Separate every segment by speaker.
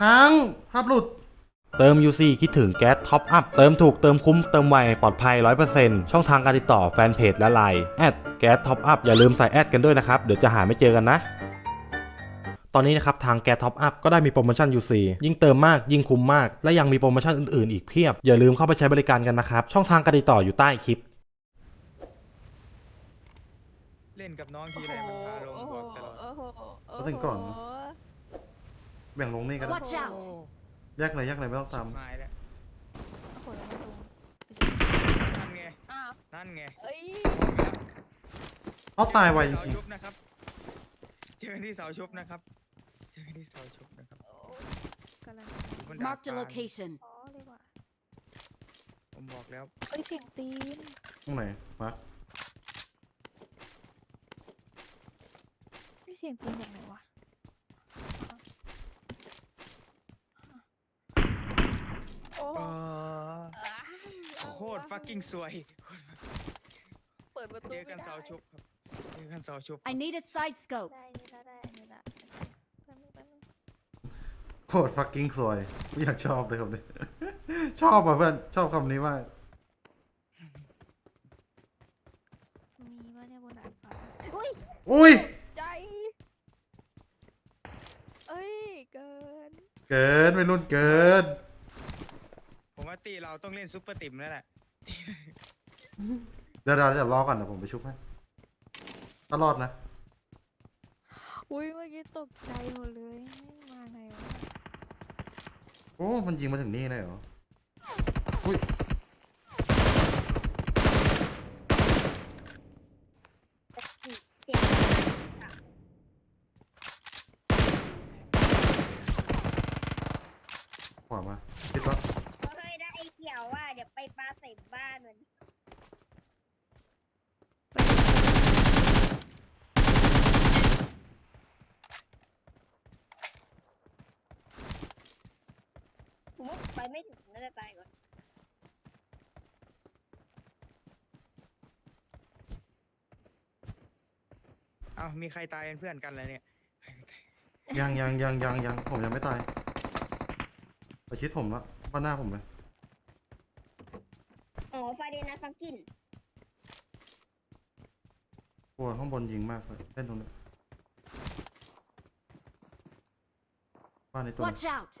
Speaker 1: ค้างภาพหลุด
Speaker 2: เติม UC คิดถึงแก๊สท็อปอัพ เติมถูกเติมคุ้ม เติมไว ปลอดภัย 100%ช่องทางการติดต่อแฟนเพจและไลน์แอดแก๊สท็อปอัพอย่าลืมใส่แอดกันด้วยนะครับ เดี๋ยวจะหาไม่เจอกันนะ ตอนนี้นะครับ ทางแก๊สท็อปอัพก็ได้มีโปรโมชั่น UC ยิ่งเติมมากยิ่งคุ้มมาก และยังมีโปรโมชั่นอื่นๆ อีกเพียบ อย่าลืมเข้าไปใช้บริการกันนะครับ ช่องทางการติดต่ออยู่ใต้คลิป
Speaker 3: เล่นกับน้องทีไรมันพาลงบวกตลอด
Speaker 4: โอ้โหโอ้โห
Speaker 1: เอาถึงก่อน แบ่งลงนี่ก็ได้
Speaker 4: Watch out
Speaker 3: โอ้
Speaker 1: แยกเลยแยกเลยไม่ต้องตาม
Speaker 3: หายแล้ว
Speaker 4: โอ้โหแล้วมันลง
Speaker 3: นั่นไง
Speaker 4: อ้าว
Speaker 3: นั่นไง
Speaker 4: เอ้ย
Speaker 1: เขาตายไวจ
Speaker 3: เสา
Speaker 1: ริง
Speaker 3: ชุบนะครับเจอที่เสาชุบนะครับเจอที่เสาชุบนะครับ
Speaker 4: โอ้กำลัง
Speaker 3: อยู่บนดาด
Speaker 5: Marked a
Speaker 3: ฟ้า
Speaker 5: location.
Speaker 4: อ๋อเลยว่ะ
Speaker 3: ผมบอกแล้ว
Speaker 4: เอ้ยเสียงตีน
Speaker 1: ๆตรงไหนมา
Speaker 4: ไม่เสียงตีนจากไหนวะโอ้
Speaker 3: เออ
Speaker 4: อ้าว
Speaker 3: โคตร fucking สวย
Speaker 4: เปิดประตู
Speaker 3: เจอ
Speaker 4: ไม่
Speaker 3: กัน
Speaker 4: ได้
Speaker 3: เสาชุบครับเจอกันเสาชุบ
Speaker 5: I need a side scope.
Speaker 4: ได้นี่ละได้นี่ละแป๊บนึงแป๊บนึง
Speaker 1: โคตร fucking สวยกูอยากชอบเลยคำนี้ชอบอะเพื่อน ชอบคำนี้มาก
Speaker 4: มีมาเนี่ยบนดาดฟ้าอุ้ย
Speaker 1: อุ้ย
Speaker 4: ใจ เอ้ย เกิน
Speaker 1: เกินไปรุ่นเกิน
Speaker 3: ผมว่าตีเราต้องเล่นซุปเปอร์ติมแล้วแหละ
Speaker 1: เดี๋ยวเราจะรอก่อนเดี๋ยวผมไปชุบให้ถ้ารอดนะ
Speaker 4: อุ้ยเมื่อกี้ตกใจหมดเลยไม่มาไงวะ
Speaker 1: โอ้ มันยิงมาถึงนี่เลยเหรอ อุ้ย ขวามาคิดว่า
Speaker 6: เคยได้ไอ้เขียวว่า เดี๋ยวไปปลาใส่บ้านมัน ผมว่า ไปไม่ถึงน่าจะตายก่อน
Speaker 3: เอ้ามีใครตายเป็นเพื่อนกันเลยเนี่ย
Speaker 1: ยังยังยังยังยังผมยังไม่ตายไปคิดผมละบ้านหน้าผมเลย
Speaker 6: อ๋อฟาเดนัสฟังกิน
Speaker 1: กลัวข้างบนยิงมากเลยเล่นตรงนี้บ้านในตัวนี้
Speaker 5: Watch out.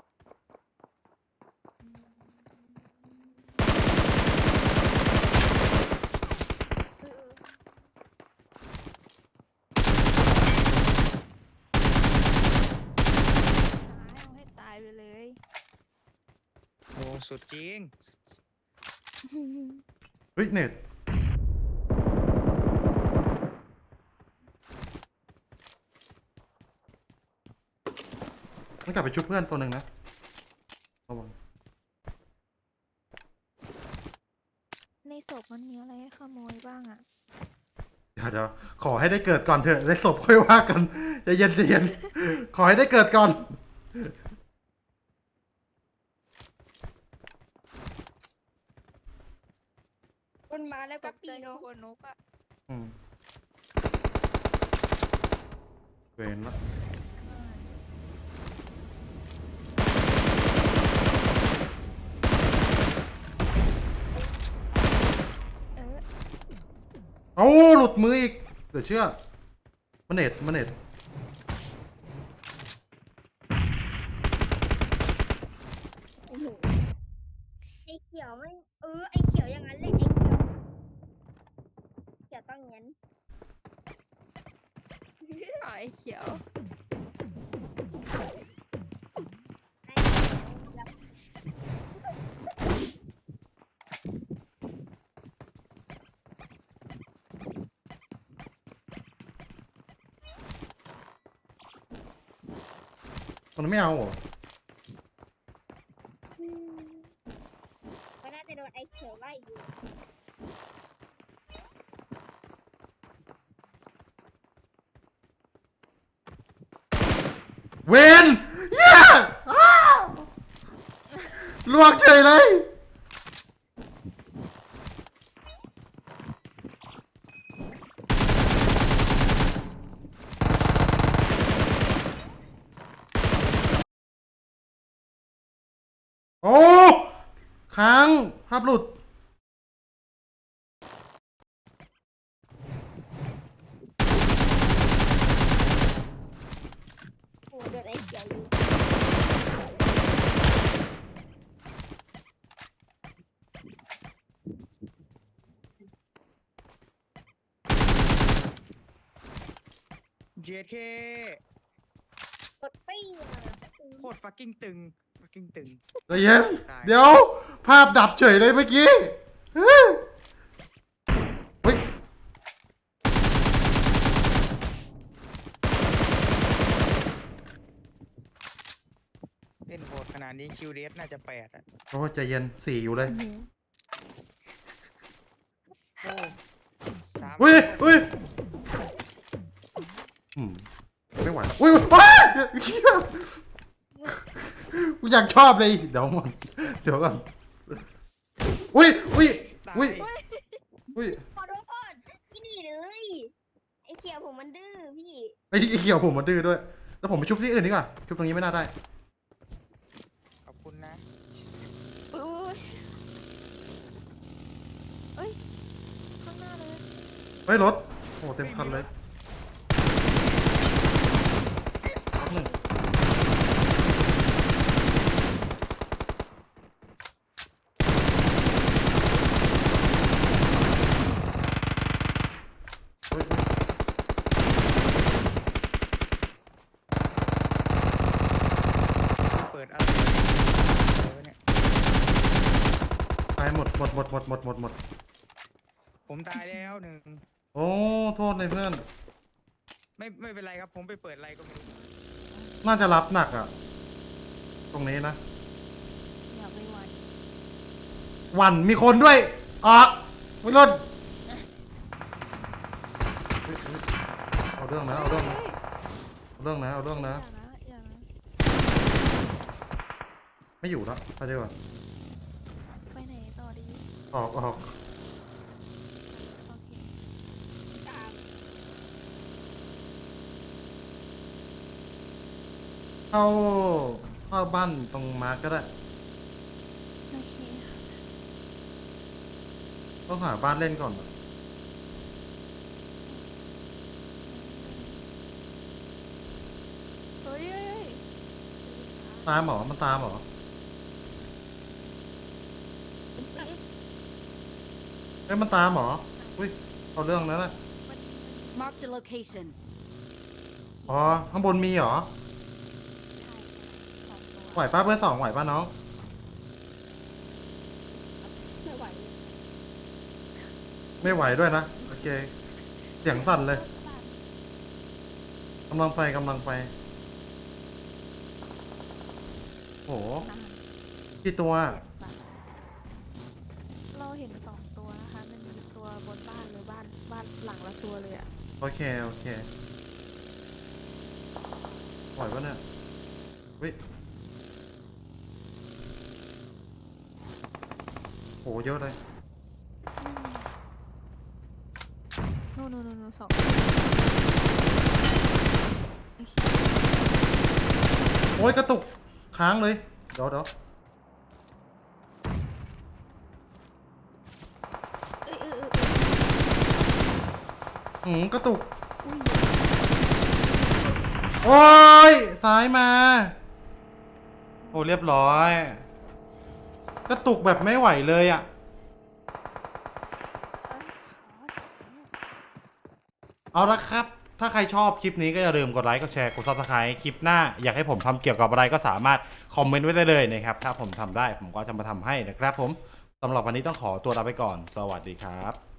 Speaker 4: ตายเอาให้ตายไปเลย
Speaker 3: โอ้ สุดจริง
Speaker 1: เฮ้ยเน็ตต้องกลับไปชุบเพื่อนตัวหนึ่งนะระวัง
Speaker 4: ในศพมันมีอะไรให้ขโมยบ้างอะ
Speaker 1: เดี๋ยวเดี๋ยวขอให้ได้เกิดก่อนเถอะได้ศพค่อยว่ากันใจเย็นใจเย็นขอให้ได้เกิดก่อน
Speaker 6: มันมาแล้ว
Speaker 4: ต
Speaker 6: ก็
Speaker 4: ก
Speaker 6: ปี
Speaker 4: ใจ
Speaker 6: น
Speaker 4: กับคนนกอะ
Speaker 1: อืมเวนละ
Speaker 4: เออ
Speaker 1: เอ้าหลุดมืออีกเดี๋ยวเชื่อมันเน็ตมันเน็ต
Speaker 6: โอ้โหไอ้เขียวไม่เออไอ้เขียวอย่างนั้นเลยไอ้เขียว เขียวต้องงั้น
Speaker 4: ไอ้เขียว
Speaker 6: ไอ้เขียว
Speaker 1: มันไม่เอาเหรอ
Speaker 6: อืมก็น่าจะโดนไอ้เขียวไล่อยู่
Speaker 1: เวนเย้อ้าวลวกเฉยเลย โอ้ค้างภาพหลุด
Speaker 6: โอ้โดนไอ้เขียวยิง
Speaker 3: เจเค
Speaker 6: กดปี้มา
Speaker 3: โคตรฟักกิ้งตึงฟักกิ้งตึง
Speaker 1: ใจเย็น
Speaker 3: ตาย
Speaker 1: เดี๋ยว ภาพดับเฉยเลยเมื่อกี้เฮ้ยเฮ้ย
Speaker 3: เล่นโหดขนาดนี้คิวเดสน่าจะแปดอะ
Speaker 1: โอ้ใจเย็นสี่อยู่เลย
Speaker 3: โอ้สาม
Speaker 1: อุ้ยอุ้ยอืมไม่ไหวอุ้ยอุ้ยอ้าว เหี้ยกูอยากชอบเลย เดี๋ยวก่อนเดี๋ยวก่อนอุ้ยอุ้ย
Speaker 3: ตาย
Speaker 1: อุ้ยอุ้ย
Speaker 6: ขอโทษพี่นี่เลยไอ้เขียวผมมันดื้อพี่
Speaker 1: ไอ้ที่ไอ้เขียวผมมาดื้อด้วย แล้วผมไปชุบที่อื่นดีกว่าชุบตรงนี้ไม่น่าได้
Speaker 3: ขอบคุณนะ
Speaker 4: อุ้ยเอ้ยข้างหน้าเลย
Speaker 1: เฮ้ยรถโอ้เต็มคันเลยพักหนึ่งเฮ้ยเฮ้ย
Speaker 3: เปิดอะไรวะเนี่ย
Speaker 1: ตาย หมดหมดหมดหมดหมดหมดหมด
Speaker 3: ผมตายแล้วหนึ่ง
Speaker 1: โอ้โทษเลยเพื่อน
Speaker 3: ไม่ไม่เป็นไรครับ ผมไปเปิดอะไรก็ไม่รู้
Speaker 1: น่าจะรับหนักอะตรงนี้นะ
Speaker 4: อย่าไปหวัน
Speaker 1: หวันมีคนด้วยออกไม่รถเฮ้ยเฮ้ยเอาเรื่องนะเอาเรื่องนะ
Speaker 4: ฮ้ย
Speaker 1: เอาเรื่องนะเอาเรื่องนะ
Speaker 4: อย่านะอย่านะ
Speaker 1: ไม่อยู่แล้วไปดีกว่า
Speaker 4: ไปไหนต่อดี
Speaker 1: ออกออก
Speaker 4: โอเค
Speaker 6: ตาม
Speaker 1: เข้าเข้าบ้านตรงมาร์กก็ได้
Speaker 4: โอเค
Speaker 1: ต้องหาบ้านเล่นก่อนอะ
Speaker 4: เฮ้ยเฮ้ยเฮ้ย
Speaker 1: ตามเหรอมันตามเหรอ เอ้ยมันตามเหรออุ้ยเอาเรื่องนั้นแหละ
Speaker 4: มัน
Speaker 5: Marked a location.
Speaker 1: อ๋อข้างบนมีเหรอ
Speaker 4: ใช่สองตัว
Speaker 1: ไหวป้าเบอร์สองไหวป้าน้อง
Speaker 6: ไม่ไหว
Speaker 1: ไม่ไหวด้วยนะโอเคเสียงสั่นเลยกำลังไปกำลังไปโห
Speaker 4: นาน
Speaker 1: กี่ตัว
Speaker 4: เสียงสั่นเราเห็นสอง บนบ้านเลยบ้านบ้านหลังละตัวเลยอะ
Speaker 1: โอเค โอเคไหวปะเนี่ยเฮ้ยโหเยอะเลย
Speaker 4: อืมนู่นนู่นนู่นสองโอเค
Speaker 1: โอ้ยกระตุกค้างเลยเดี๋ยวเดี๋ยว
Speaker 4: เอ้ยเอ้ยเอ้ย
Speaker 1: หืมกระตุก โอ้ยซ้ายมา โอ้เรียบร้อย กระตุกแบบไม่ไหวเลยอะ่ะ เอาละครับ ถ้าใครชอบคลิปนี้ก็อย่าลืมกดไลค์ กดแชร์ กดซับสไครต์คลิปหน้า อยากให้ผมทำเกี่ยวกับอะไรก็สามารถคอมเมนต์ไว้ได้เลยนะครับ ถ้าผมทำได้ผมก็จะมาทำให้นะครับผมสำหรับวันนี้ต้องขอตัวลาไปก่อน สวัสดีครับ